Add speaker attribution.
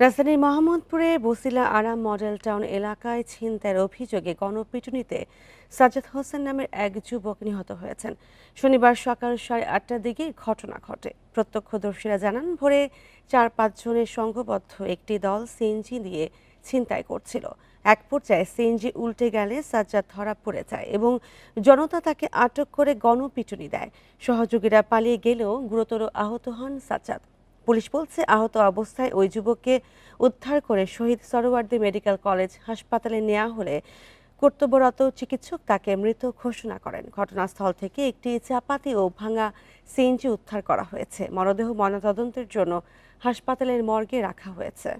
Speaker 1: রাজধানীর মোহাম্মদপুরে বসিলা আরাম মডেল টাউন এলাকায় ছিনতাইয়ের অভিযোগে গণপিটুনিতে সাজ্জাদ হোসেন নামের এক যুবক নিহত হয়েছেন। শনিবার সকাল সাড়ে আটটার দিকে ঘটনা ঘটে। প্রত্যক্ষদর্শীরা জানান, ভোরে চার পাঁচজনের সংঘবদ্ধ একটি দল সিএনজি দিয়ে ছিনতাই করছিল। এক পর্যায়ে সিএনজি উল্টে গেলে সাজ্জাদ ধরা পড়ে যায় এবং জনতা তাকে আটক করে গণপিটুনি দেয়। সহযোগীরা পালিয়ে গেলেও গুরুতর আহত হন সাজ্জাদ। পুলিশ বলছে, আহত অবস্থায় ওই যুবককে উদ্ধার করে শহীদ সরোয়ার্দী মেডিকেল কলেজ হাসপাতালে নেওয়া হলে কর্তব্যরত চিকিৎসক তাকে মৃত ঘোষণা করেন। ঘটনাস্থল থেকে একটি চাপাতি ও ভাঙা সিএনজি উদ্ধার করা হয়েছে। মরদেহ ময়নাতদন্তের জন্য হাসপাতালের মর্গে রাখা হয়েছে।